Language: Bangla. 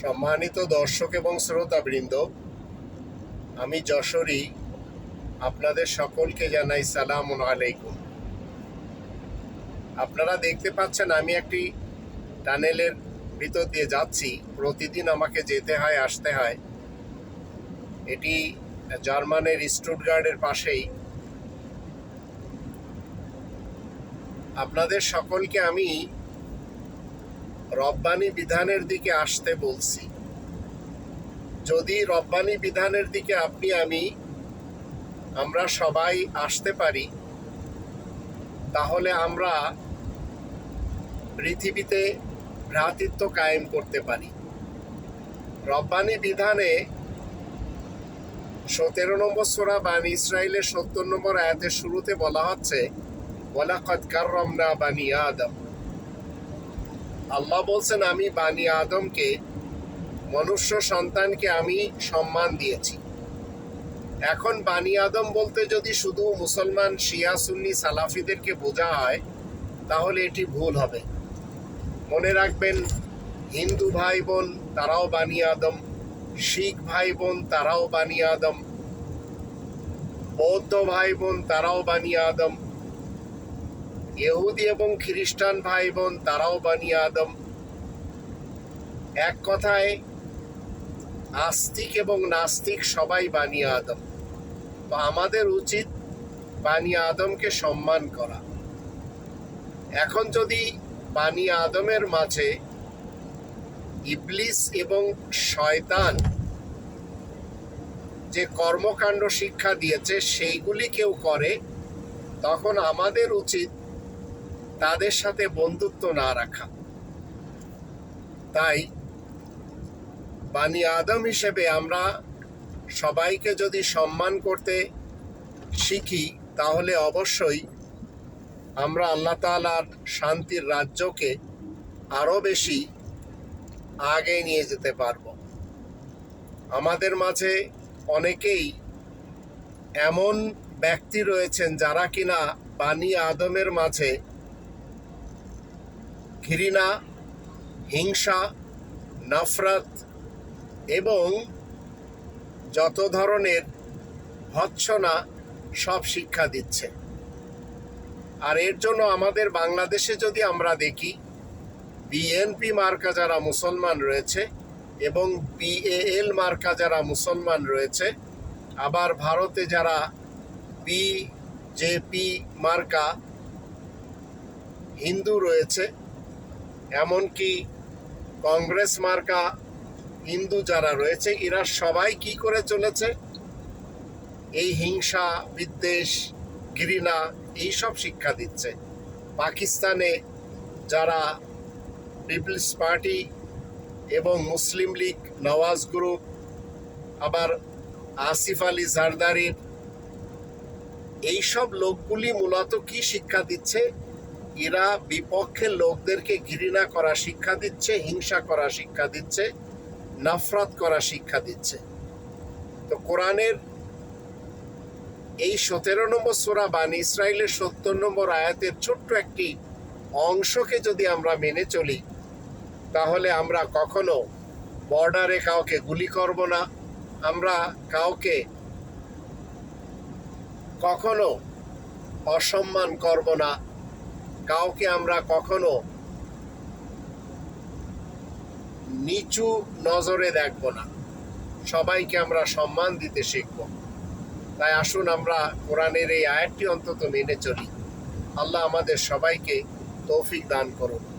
সম্মানিত দর্শক এবং শ্রোতাবৃন্দ, আমি যশোরী, আপনাদের সকলকে জানাই সালাম আলাইকুম। আপনারা দেখতে পাচ্ছেন আমি একটি টানেলের ভিতর দিয়ে যাচ্ছি। প্রতিদিন আমাকে যেতে হয়, আসতে হয়। এটি জার্মানের স্টুটগার্ডের পাশেই। আপনাদের সকলকে আমি রব্বানি বিধানের দিকে আসতে বলছি। যদি রব্বানি বিধানের দিকে আপনি, আমি, আমরা সবাই আসতে পারি, তাহলে আমরা পৃথিবীতে ভ্রাতৃত্ব কায়েম করতে পারি। রব্বানি বিধানে সতেরো নম্বর সোরা বানি ইসরায়েলের সত্তর নম্বর আয়াতের শুরুতে বলা হচ্ছে, ওয়ালাকাদ রমনা বানি আদম। আল্লাহ বলছেন, আমি বানি আদমকে, মনুষ্য সন্তানকে আমি সম্মান দিয়েছি। এখন বানি আদম বলতে যদি শুধু মুসলমান, শিয়া, সুন্নি, সালাফিদেরকে বোঝা হয় তাহলে এটি ভুল হবে। মনে রাখবেন, হিন্দু ভাই বোন তারাও বানি আদম। শিখ ভাই বোন তারাও বানি আদম। বৌদ্ধ ভাই বোন তারাও বানি আদম। ইহুদি এবং খ্রিস্টান ভাই বোন তারাও বানি আদম। এক কথায়, আস্তিক এবং নাস্তিক সবাই বানি আদম। তো আমাদের উচিত বানি আদমকে সম্মান করা। এখন যদি বানি আদমের মাঝে ইবলিস এবং শয়তান যে কর্মকাণ্ড শিক্ষা দিয়েছে, সেইগুলি কেউ করে, তখন আমাদের উচিত তাদের সাথে বন্ধুত্ব না রাখা। তাই বানি আদম হিসেবে আমরা সবাইকে যদি সম্মান করতে শিখি, তাহলে অবশ্যই আমরা আল্লাহ তালার শান্তির রাজ্যকে আরও বেশি আগে নিয়ে যেতে পারব। আমাদের মাঝে অনেকেই এমন ব্যক্তি রয়েছেন যারা কিনা বানি আদমের মাঝে ঘৃণা, হিংসা, নফরত এবং যত ধরনের ভৎসনা সব শিক্ষা দিচ্ছে। আর এর জন্য আমাদের বাংলাদেশে যদি আমরা দেখি বিএনপি মার্কা যারা মুসলমান রয়েছে এবং বিএএল মার্কা যারা মুসলমান রয়েছে, আবার ভারতে যারা বিজেপি মার্কা হিন্দু রয়েছে এমনকি কংগ্রেস মার্কা হিন্দু যারা রয়েছে, এরা সবাই কি করে চলেছে? এই হিংসা, বিদ্বেষ, ঘৃণা, এইসব শিক্ষা দিচ্ছে। পাকিস্তানে যারা পিপলস পার্টি এবং মুসলিম লীগ, নওয়াজ গ্রুপ, আবার আসিফ আলী জারদারির, এইসব লোকগুলি মূলত কি শিক্ষা দিচ্ছে? এরা বিপক্ষের লোকদেরকে ঘৃণা করা শিক্ষা দিচ্ছে, হিংসা করা শিক্ষা দিচ্ছে, নফরত করা শিক্ষা দিচ্ছে। তো কোরআনের এই সতেরো নম্বর সোরা বান ইসরায়েলের সত্তর নম্বর আয়াতের ছোট্ট একটি অংশকে যদি আমরা মেনে চলি, তাহলে আমরা কখনো বর্ডারে কাউকে গুলি করব না। আমরা কাউকে কখনো অসম্মান করব না। কাউকে আমরা কখনো নিচু নজরে দেখব না। সবাইকে আমরা সম্মান দিতে শিখব। তাই আসুন আমরা কোরআনের এই আয়াতটি অন্তত মেনে চলি। আল্লাহ আমাদের সবাইকে তৌফিক দান করুন।